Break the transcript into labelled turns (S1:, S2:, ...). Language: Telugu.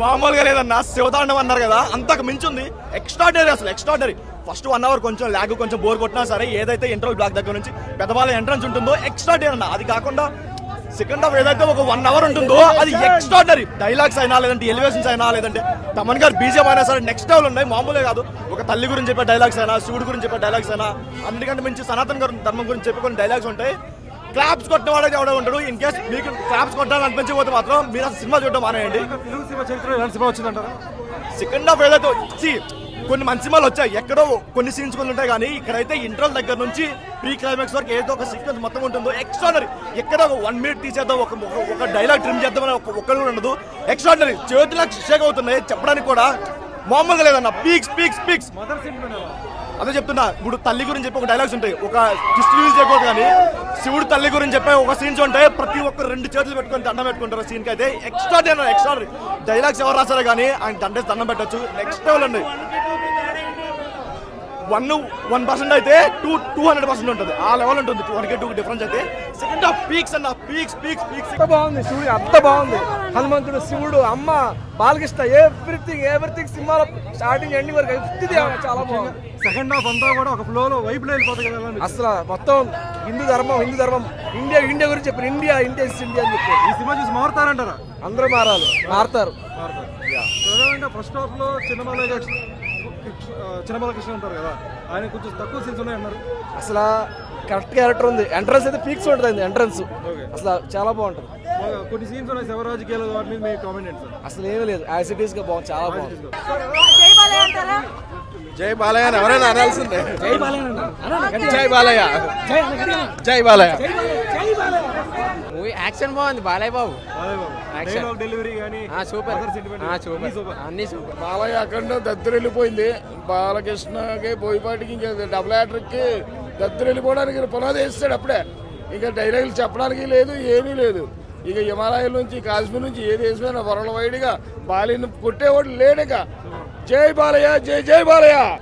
S1: మామూలుగా లేదన్నా శివతాండం అన్నారు కదా అంతకు మించుంది. ఎక్స్ట్రాడనరీ అసలు ఎక్స్ట్రాడనరీ ఫస్ట్ వన్ అవర్ కొంచెం ల్యాగ్ కొంచెం బోర్ కొట్టినా సరే ఏదైతే ఇంటర్వల్ బ్లాక్ దగ్గర నుంచి పెద్దవాళ్ళ ఎంట్రన్స్ ఉంటుందో ఎక్స్ట్రాడనరీ అన్న. అది కాకుండా సెకండ్ హాఫ్ ఏదైతే ఒక వన్ అవర్ ఉంటుందో అది ఎక్స్ట్రాడనరీ డైలాగ్స్ అయినా లేదంటే ఎలివేషన్స్ అయినా లేదంటే తమన్ గారు బీజేపీ అయినా సరే నెక్స్ట్ లెవెల్ ఉన్నాయి మామూలే కాదు. ఒక తల్లి గురించి చెప్పే డైలాగ్స్ అయినా శివుడు గురించి చెప్పే డైలాగ్స్ అయినా అందుకంటే మించి సనాతన్ గారు ధర్మం గురించి చెప్పే కొన్ని డైలాగ్స్ ఉంటాయి. క్లాప్స్ కొట్టిన వాడే ఎవడో ఉంటాడు. ఇన్ కేస్ మీకు క్లాప్స్ కొట్టాలనిపించకపోతే మాత్రం మీరు అసలు సినిమా చూడడం మానేయండి.
S2: తెలుగు సినిమా చరిత్ర ఇలాంటి సినిమా వచ్చిందంటారా
S1: సెకండ్ హాఫ్ ఏదైతే వచ్చి కొన్ని మంచి సినిమాలు వచ్చాయి. ఎక్కడో కొన్ని సీన్స్ కొన్ని ఉంటాయి కానీ ఇక్కడైతే ఇంటర్వల్ దగ్గర నుంచి ప్రీ క్లైమాక్స్ వరకు ఏదో ఒక సీక్వెన్స్ మొత్తం ఉంటుందో ఎక్స్ట్రాడనరీ ఎక్కడ ఒక వన్ మినిట్ తీసేద్దాం ఒక ఒక- డైలాగ్ ట్రిమ్ చేద్దామని ఒక ఒక్కరు కూడా ఉండదు. ఎక్స్ట్రాడనరీ చేతులకు షేక్ అవుతున్నాయి చెప్పడానికి కూడా. మామూలుగా లేదన్న. పీక్స్ పీక్స్ పీక్స్
S2: మదర్ ఎలా
S1: అదే చెప్తున్నా ఇప్పుడు తల్లి గురించి చెప్పి ఒక డైలాగ్స్ ఉంటాయి. ఒక డిస్ట్రిబ్యూట్ చేయకూడదు కానీ శివుడు తల్లి గురించి చెప్పే ఒక సీన్స్ ఉంటాయి. ప్రతి ఒక్కరు రెండు చేతులు పెట్టుకొని దండం పెట్టుకుంటారు సీన్కి. అయితే ఎక్స్ట్రా ఎక్స్ట్రా డైలాగ్స్ ఎవరు రాశారు కానీ ఆయన దండేసి దండం పెట్టచ్చు. నెక్స్ట్ లెవెల్ అండి? వన్ వన్ పర్సెంట్ అయితే టూ టూ హండ్రెడ్ పర్సెంట్ ఉంటుంది. ఆ లెవెల్ ఉంటుంది. టూ హండ్రెడ్ టూ డిఫరెన్స్ అయితే. సెకండ్ హాఫ్ పీక్స్ అన్న పీక్స్ పీక్స్ పీక్స్
S3: అంత బాగుంది. శివుడు అంత బాగుంది. హనుమంతుడు శివుడు అమ్మ బాలకృష్ణ ఎవ్రీథింగ్ ఎవ్రీథింగ్ సినిమాలో స్టార్టింగ్ ఎండింగ్ వరకు ప్రతిదీ చాలా బాగుంది.
S2: సెకండ్ హాఫ్ అంతా కూడా ఒక ఫ్లోలో వైపులో వెళ్ళిపోతుంది కదా?
S3: అసలు మొత్తం హిందూ ధర్మం హిందూ ధర్మం. ఇండియా ఇండియా గురించి చెప్పారు ఇండియా ఇండియా ఇస్ ఇండియా అని చెప్పి.
S2: ఈ సినిమా చూసి మారుతారంటారా?
S3: అందరూ మారాలి. మారుతారు.
S2: ప్రధానంగా ఫస్ట్ హాఫ్లో చిన్నబాల చిన్నబాల కృష్ణ ఉంటారు కదా ఆయన కొంచెం తక్కువ సీన్స్ ఉన్నాయి అన్నారు.
S3: అసలు కరెక్ట్ క్యారెక్టర్ ఉంది. ఎంట్రన్స్ అయితే పీక్స్ ఉంటుంది ఎంట్రన్స్ అసలు చాలా బాగుంటుంది.
S2: బాగా కొన్ని సీన్స్ ఉన్నాయి శివ రాజకీయాలు వాటి మీద మీ కామెంట్
S3: అసలు ఏమీ లేదు. యాజ్ ఇట్ ఈస్గా బాగుంది చాలా బాగుంది.
S4: జై బాలయ్య అంటారా
S5: జై బాలయ్య ఎవరైనా అనాల్సిందే జై బాలయ్య. జై బాలయ్య.
S6: మూవీ యాక్షన్ బాగుంది బాలయ్య బాబు.
S2: డెలివరీ కానీ
S6: ఆ సూపర్
S2: సూపర్.
S6: అన్ని సూపర్
S5: బాలయ్య అక్కడ దద్దరెళ్ళిపోయింది బాలకృష్ణకి బోయపాటికి ఇంకా డబుల్ యాక్టర్కి దద్దరెళ్ళిపోవడానికి పునాది వేస్తాడు అప్పుడే. ఇంకా డైలాగులు చెప్పడానికి లేదు ఏమీ లేదు. ఇక హిమాలయాల నుంచి కాశ్మీర్ నుంచి ఏది వేసిపోయినా వరల్డ్ వైడ్గా బాలీని కొట్టేవాడు లేడుగా జై బాలయ్య జై జై బాలయ్య.